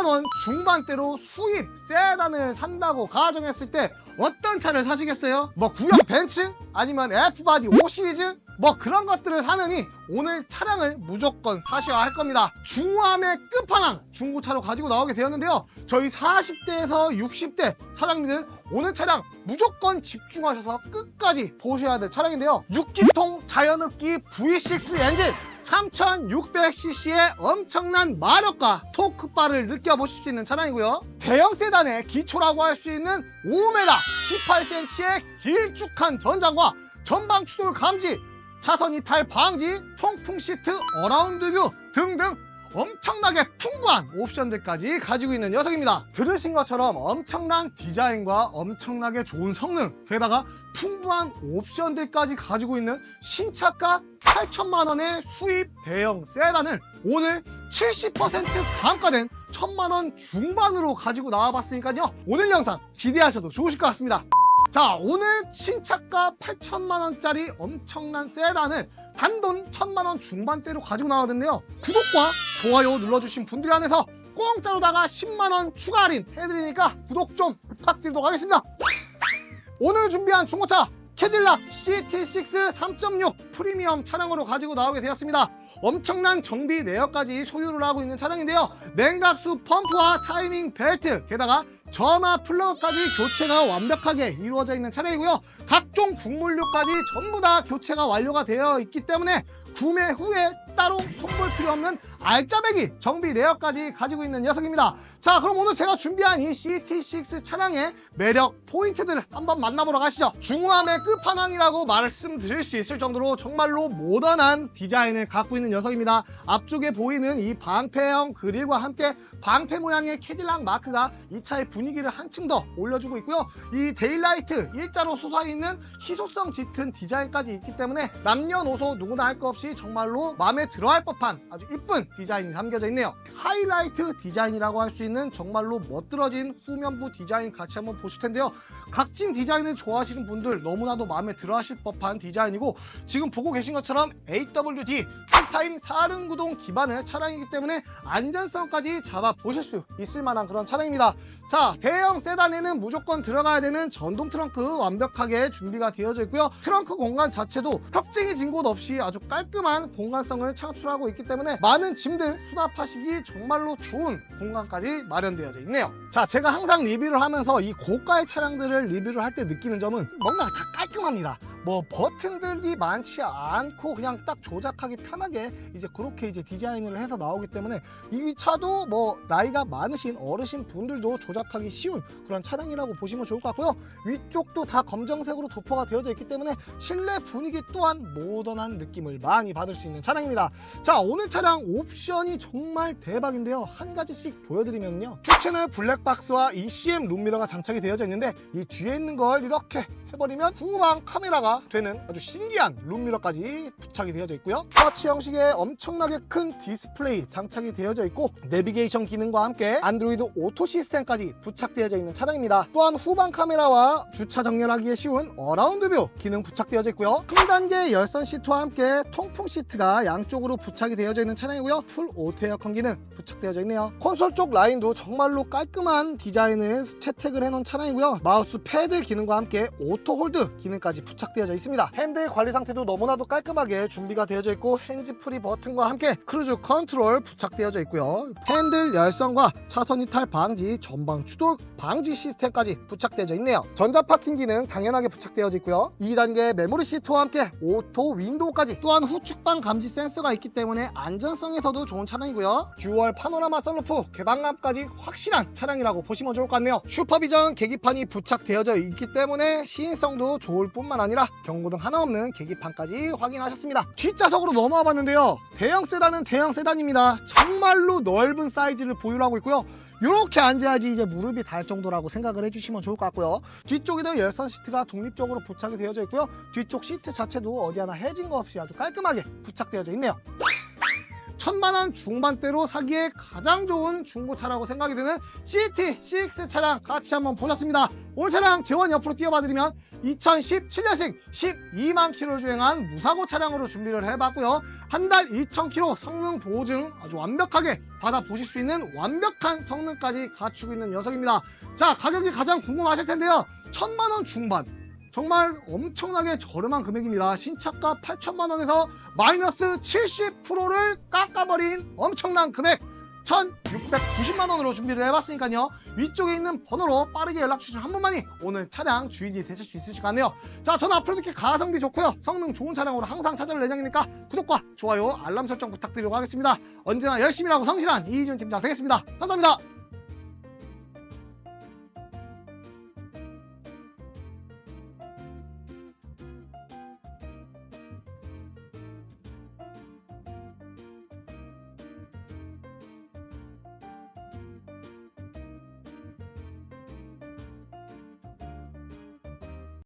천만 원 중반대로 수입 세단을 산다고 가정했을 때 어떤 차를 사시겠어요? 뭐 구형 벤츠? 아니면 F바디 5 시리즈? 뭐 그런 것들을 사느니 오늘 차량을 무조건 사셔야 할 겁니다. 중후함의 끝판왕 중고차로 가지고 나오게 되었는데요. 저희 40대에서 60대 사장님들 오늘 차량 무조건 집중하셔서 끝까지 보셔야 될 차량인데요. 6기통 자연흡기 V6 엔진 3600cc의 엄청난 마력과 토크바를 느껴보실 수 있는 차량이고요. 대형 세단의 기초라고 할 수 있는 5m 18cm의 길쭉한 전장과 전방 추돌 감지, 차선 이탈 방지, 통풍 시트, 어라운드 뷰 등등 엄청나게 풍부한 옵션들까지 가지고 있는 녀석입니다. 들으신 것처럼 엄청난 디자인과 엄청나게 좋은 성능, 게다가 풍부한 옵션들까지 가지고 있는 신차가 8천만 원의 수입 대형 세단을 오늘 70% 감가된 1천만 원 중반으로 가지고 나와봤으니까요. 오늘 영상 기대하셔도 좋으실 것 같습니다. 자 오늘 신차가 8천만 원짜리 엄청난 세단을 단돈 1천만 원 중반대로 가지고 나왔는데요. 구독과 좋아요 눌러주신 분들 안에서 공짜로다가 10만 원 추가 할인 해드리니까 구독 좀 부탁드리도록 하겠습니다. 오늘 준비한 중고차 캐딜락 CT6 3.6 프리미엄 차량으로 가지고 나오게 되었습니다 엄청난 정비 내역까지 소유를 하고 있는 차량인데요. 냉각수 펌프와 타이밍 벨트 게다가 전화 플러그까지 교체가 완벽하게 이루어져 있는 차량이고요. 각종 국물류까지 전부 다 교체가 완료가 되어 있기 때문에 구매 후에 따로 손볼 필요 없는 알짜배기 정비 내역까지 가지고 있는 녀석입니다. 자 그럼 오늘 제가 준비한 이 CT6 차량의 매력 포인트들을 한번 만나보러 가시죠. 중후함의 끝판왕이라고 말씀드릴 수 있을 정도로 정말로 모던한 디자인을 갖고 있는 녀석입니다. 앞쪽에 보이는 이 방패형 그릴과 함께 방패 모양의 캐딜락 마크가 이 차의 분위기를 한층 더 올려주고 있고요. 이 데일라이트 일자로 솟아있는 희소성 짙은 디자인까지 있기 때문에 남녀노소 누구나 할 것 없이 정말로 마음에 들어할 법한 아주 이쁜 디자인이 담겨져 있네요. 하이라이트 디자인이라고 할 수 있는 정말로 멋들어진 후면부 디자인 같이 한번 보실 텐데요. 각진 디자인을 좋아하시는 분들 너무나도 마음에 들어 하실 법한 디자인이고 지금 보고 계신 것처럼 AWD 풀타임 사륜구동 기반의 차량이기 때문에 안전성까지 잡아 보실 수 있을 만한 그런 차량입니다. 자 대형 세단에는 무조건 들어가야 되는 전동 트렁크 완벽하게 준비가 되어져 있고요. 트렁크 공간 자체도 턱쟁이 진곳 없이 아주 깔끔한 공간성을 창출하고 있기 때문에 많은 짐들 수납하시기 정말로 좋은 공간까지 마련되어져 있네요. 자 제가 항상 리뷰를 하면서 이 고가의 차량들을 리뷰를 할 때 느끼는 점은 뭔가 다 깔끔합니다 뭐 버튼들이 많지 않고 그냥 딱 조작하기 편하게 이제 그렇게 이제 디자인을 해서 나오기 때문에 이 차도 뭐 나이가 많으신 어르신 분들도 조작하기 쉬운 그런 차량이라고 보시면 좋을 것 같고요. 위쪽도 다 검정색으로 도포가 되어져 있기 때문에 실내 분위기 또한 모던한 느낌을 많이 받을 수 있는 차량입니다. 자 오늘 차량 옵션이 정말 대박인데요. 한 가지씩 보여드리면요. 큐채널 블랙박스와 ECM 룸미러가 장착이 되어져 있는데 이 뒤에 있는 걸 이렇게 해버리면 후방 카메라가 되는 아주 신기한 룸미러까지 부착이 되어져 있고요. 터치 형식의 엄청나게 큰 디스플레이 장착이 되어져 있고 내비게이션 기능과 함께 안드로이드 오토 시스템까지 부착되어져 있는 차량입니다. 또한 후방 카메라와 주차 정렬하기에 쉬운 어라운드 뷰 기능 부착되어져 있고요. 중단계 열선 시트와 함께 통풍 시트가 양쪽으로 부착이 되어져 있는 차량이고요. 풀 오토 에어컨 기능 부착되어져 있네요. 콘솔 쪽 라인도 정말로 깔끔한 디자인을 채택을 해놓은 차량이고요. 마우스 패드 기능과 함께 오토 홀드 기능까지 부착되어져 있습니다. 핸들 관리 상태도 너무나도 깔끔하게 준비가 되어져 있고 핸즈 프리 버튼과 함께 크루즈 컨트롤 부착되어져 있고요. 핸들 열선과 차선 이탈 방지 전방 추돌 방지 시스템까지 부착되어져 있네요. 전자 파킹 기능 당연하게 부착되어져 있고요. 2단계 메모리 시트와 함께 오토 윈도우까지 또한 후측방 감지 센서가 있기 때문에 안전성에서도 좋은 차량이고요. 듀얼 파노라마 썬루프 개방감까지 확실한 차량이라고 보시면 좋을 것 같네요. 슈퍼비전 계기판이 부착되어져 있기 때문에 시 인성도 좋을 뿐만 아니라 경고등 하나 없는 계기판까지 확인하셨습니다. 뒷좌석으로 넘어와 봤는데요. 대형 세단은 대형 세단입니다. 정말로 넓은 사이즈를 보유하고 있고요. 이렇게 앉아야지 이제 무릎이 닿을 정도라고 생각을 해주시면 좋을 것 같고요. 뒤쪽에도 열선 시트가 독립적으로 부착이 되어져 있고요. 뒤쪽 시트 자체도 어디 하나 해진 거 없이 아주 깔끔하게 부착되어져 있네요 천만 원 중반대로 사기에 가장 좋은 중고차라고 생각이 드는 CT6 차량 같이 한번 보셨습니다. 오늘 차량 재원 옆으로 띄워봐드리면 2017년식 12만 킬로 주행한 무사고 차량으로 준비를 해봤고요. 한 달 2,000km 성능 보증 아주 완벽하게 받아보실 수 있는 완벽한 성능까지 갖추고 있는 녀석입니다. 자 가격이 가장 궁금하실 텐데요. 천만 원 중반 정말 엄청나게 저렴한 금액입니다. 신차가 8천만 원에서 마이너스 70%를 깎아버린 엄청난 금액 1,690만 원으로 준비를 해봤으니까요. 위쪽에 있는 번호로 빠르게 연락 주시면 한 분만이 오늘 차량 주인이 되실 수 있으실 것 같네요. 자, 저는 앞으로도 이렇게 가성비 좋고요. 성능 좋은 차량으로 항상 찾아올 예정이니까 구독과 좋아요, 알람 설정 부탁드리도록 하겠습니다. 언제나 열심히 하고 성실한 이희준 팀장 되겠습니다. 감사합니다.